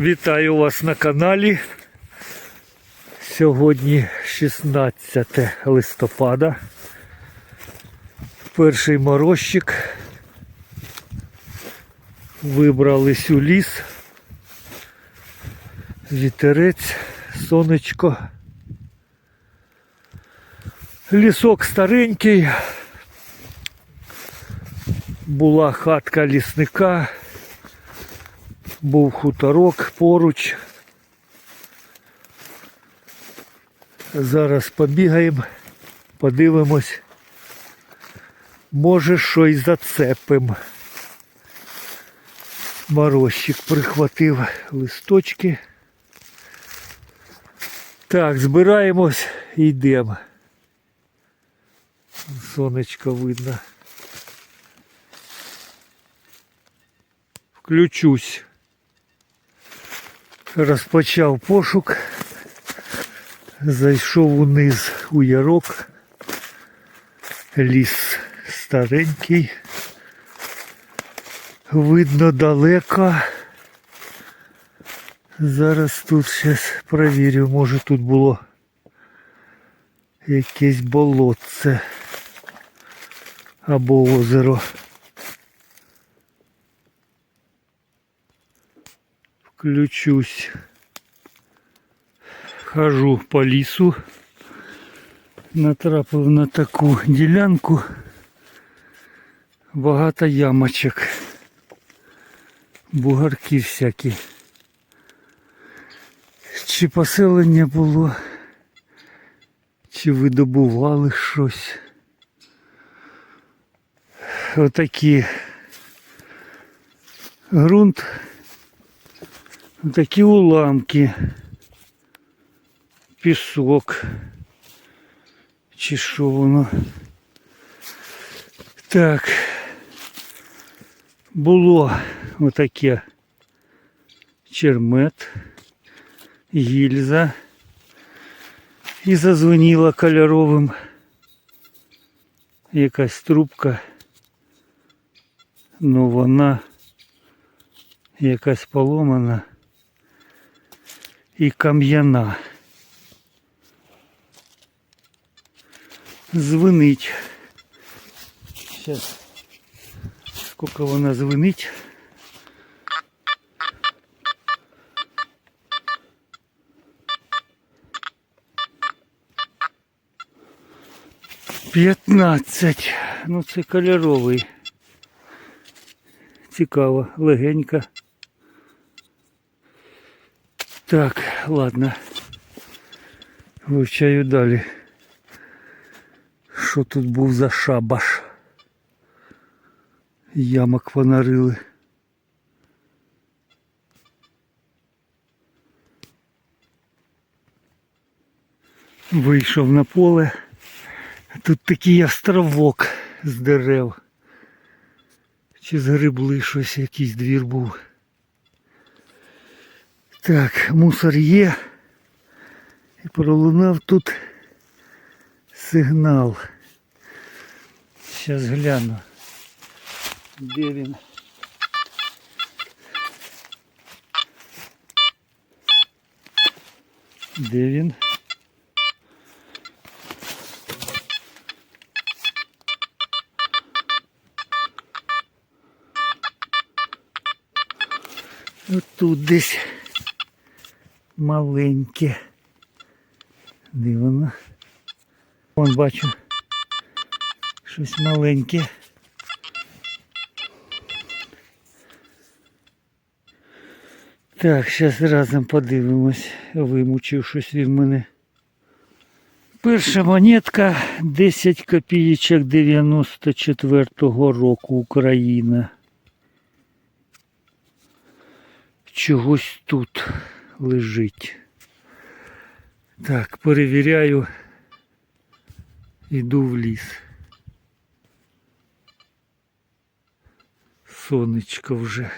Вітаю вас на каналі. Сьогодні 16 листопада. Перший морозчик. Вибрались у ліс. Вітерець, сонечко. Лісок старенький. Була хатка лісника був хуторок поруч. Зараз побігаємо, подивимось. Може щось зацепим. Морозчик прихватив листочки. Так, збираємось і йдемо. Сонечко видно. Включусь. Розпочав пошук, зайшов униз у ярок, ліс старенький, видно далеко. Зараз тут щас провірю, може тут було якесь болотце або озеро. Включусь. Хожу по лісу. Натрапив на таку ділянку. Багато ямочок. Бугарки всякі. Чи поселення було, чи видобували щось. Отакі ґрунт Такі уламки. Пісок. Чи що воно? Так. Було отаке чермет, гільза. І зазвоніла кольоровим якась трубка. Ну вона якась поломана і кам'яна. Звенить. Сейчас. Сколько вона звенить. П'ятнадцять. Ну це кольоровий. Цікаво, легенька. Так, ладно. Вивчаю далі. Що тут був за шабаш? Ямок понарили. Вийшов на поле. Тут такий островок з дерев. Чи згребли щось, якийсь двір був. Так, мусор є. І пролунав тут сигнал. Зараз гляну. Де він? Де він? Отут десь маленьке. Де воно? Вон бачу. Щось маленьке. Так, зараз разом подивимось. Вимучив щось від мене. Перша монетка 10 копійочок 94-го року Україна. Чогось тут лежить. Так, перевіряю. Іду в ліс. Сонечко вже.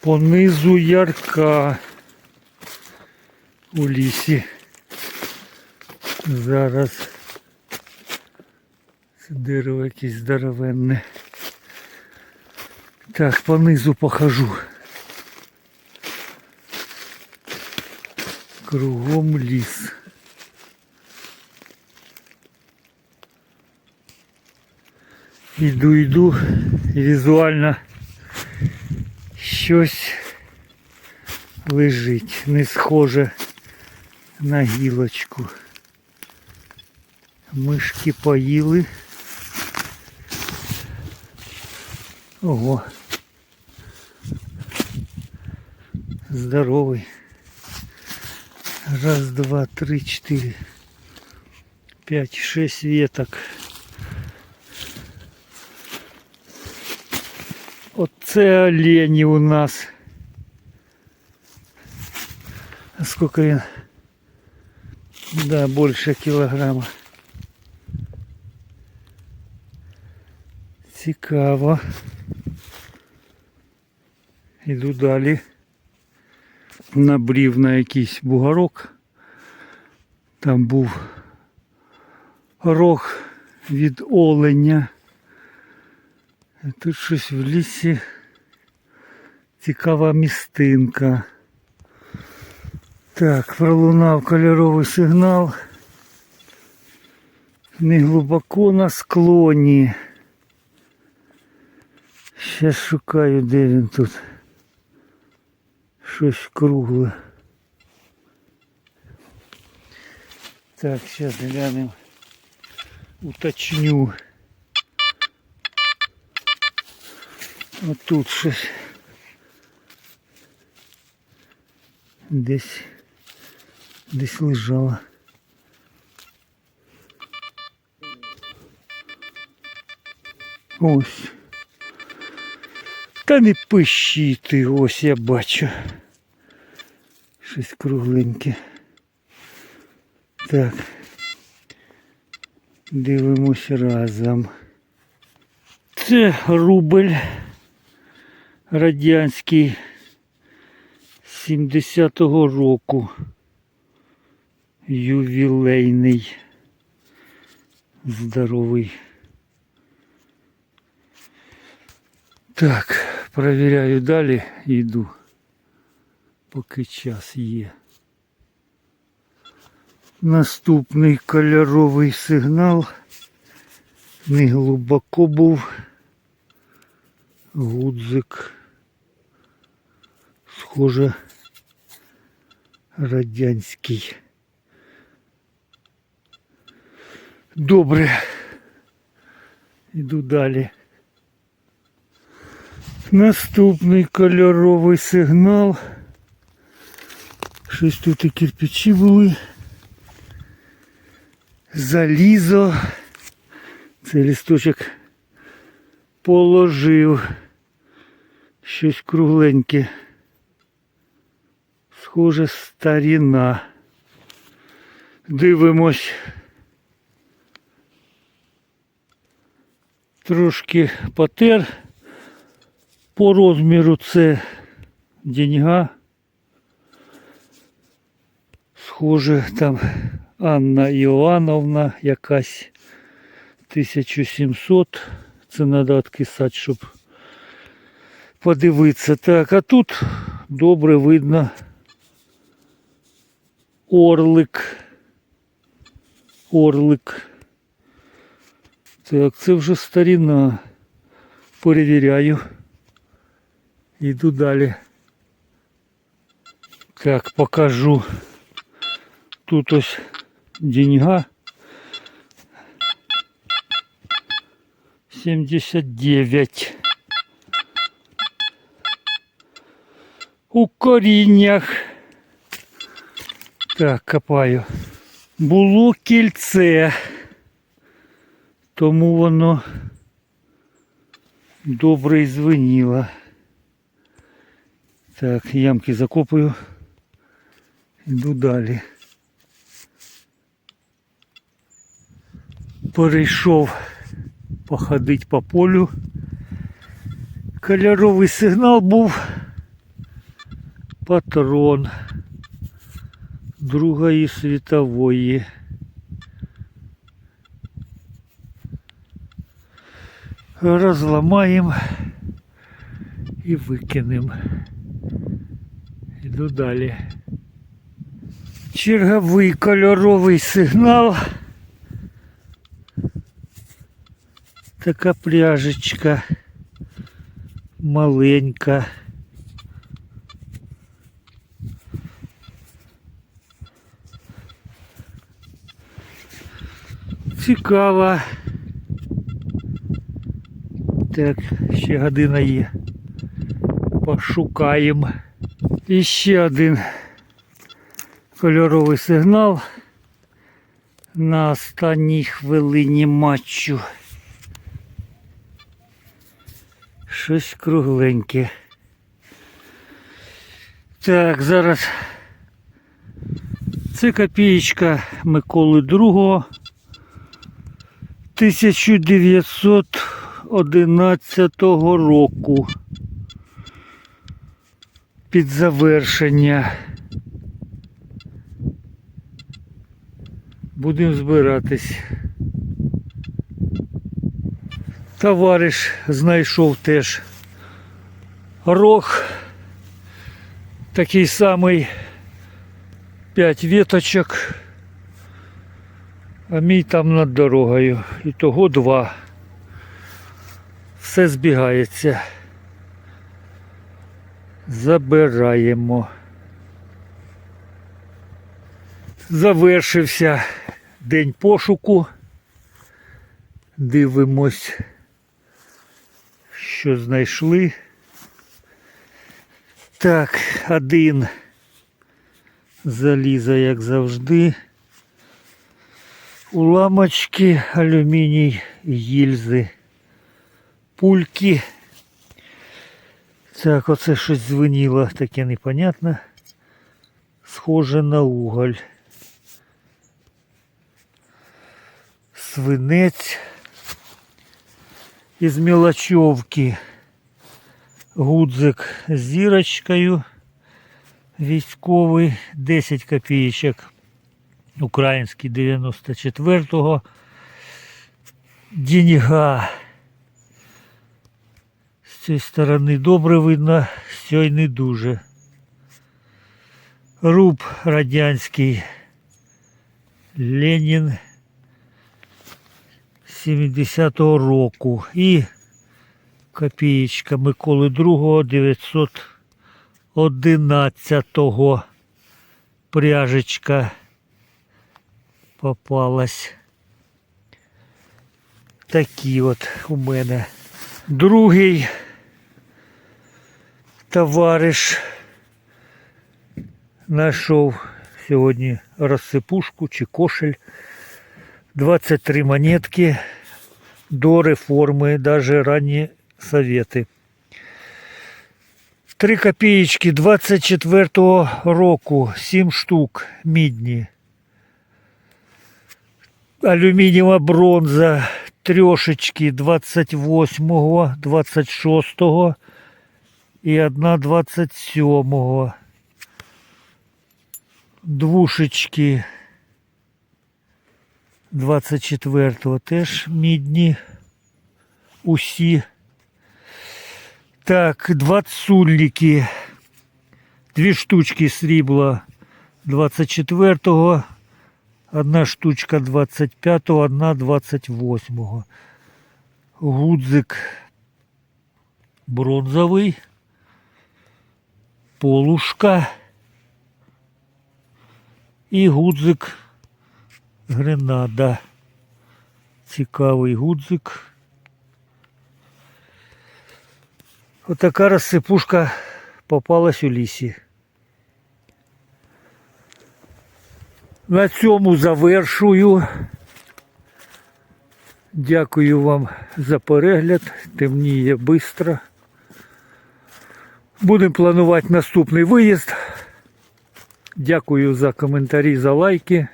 Понизу ярка у лісі. Зараз це дерево якесь здоровенне. Так, по низу похожу. Кругом ліс. Іду, йду і візуально щось лежить, не схоже на гілочку. Мишки поїли. Ого. Здоровий. Раз, два, три, четыре, пять, шесть веток. Оце олені у нас. А сколько він? Да, больше килограмма. Цікаво. Іду далі. Набрів на якийсь бугорок. Там був рог від оленя. Тут щось в лісі. Цікава містинка. Так, пролунав кольоровий сигнал. Не глибоко на склоні. Зараз шукаю, де він тут. Щось кругле. Так, зараз глянемо. Уточню. Отут щось. Десь десь лежало. Ось. Та не пищи ти, ось я бачу. Щось кругленьке. Так. Дивимось разом. Це рубль радянський 70-го року. Ювілейний. Здоровий. Так, провіряю далі йду, поки час є. Наступний кольоровий сигнал. Не глибоко був гудзик. Схоже радянський. Добре. Іду далі. Наступний кольоровий сигнал. Щось тут і кирпичі були. Залізо. Цей лісточок положив. Щось кругленьке. Схоже, старіна. Дивимось. Трошки потер. По розміру це деньга. Схоже, там Анна Іоанновна якась 1700. Це треба відкисати, щоб подивитися. Так, а тут добре видно орлик. Орлик. Так, це вже старіна. Перевіряю. Йду далі. Так, покажу. Тут ось деньга. 79. У коріннях. Так, копаю. Було кільце. Тому воно добре звеніло. Так, ямки закопую. Йду далі. Перейшов походить по полю. Кольоровий сигнал був патрон Другої світової. Розламаємо і викинемо. Іду далі. Черговий кольоровий сигнал. Така пляжечка маленька. Цікава. Так, ще година є. Пошукаємо. І ще один кольоровий сигнал на останній хвилині матчу. Щось кругленьке. Так, зараз це копієчка Миколи II 1911 року. Під завершення. Будемо збиратись. Товариш знайшов теж рог. Такий самий 5 віточок. А мій там над дорогою. І того два. Все збігається. Забираємо. Завершився день пошуку. Дивимось, що знайшли. Так, один заліза, як завжди. Уламочки, алюміній, гільзи, пульки. Так, оце щось звеніло, таке непонятне. Схоже на уголь. Свинець із мелочовки. Гудзик з зірочкою. Військовий 10 копійочок. Український 94-го. Деньга. З цієї сторони добре видно, з цієї не дуже. Руб радянський. Ленін 70-го року. І копієчка Миколи II 911-го. Пряжечка попалась. Такі от у мене. Другий товариш знайшов сьогодні розсипушку чи кошель. 23 монетки до реформи, даже ранні совети. 3 копеечки 24-го року, 7 штук мідні. Алюмінієва бронза, трьошечки 28-го, 26-го і одна 27-го. Двушечки 24-го теж мідні. Усі. Так, два цуллики. Дві штучки срібла 24-го. Одна штучка 25-го, одна 28-го. Гудзик бронзовий. Полушка. І гудзик Гренада. Цікавий гудзик. Отака розсипушка попалась у лісі. На цьому завершую. Дякую вам за перегляд. Темніє швидко. Будемо планувати наступний виїзд. Дякую за коментарі, за лайки.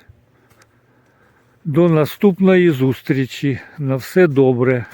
До наступної зустрічі. На все добре.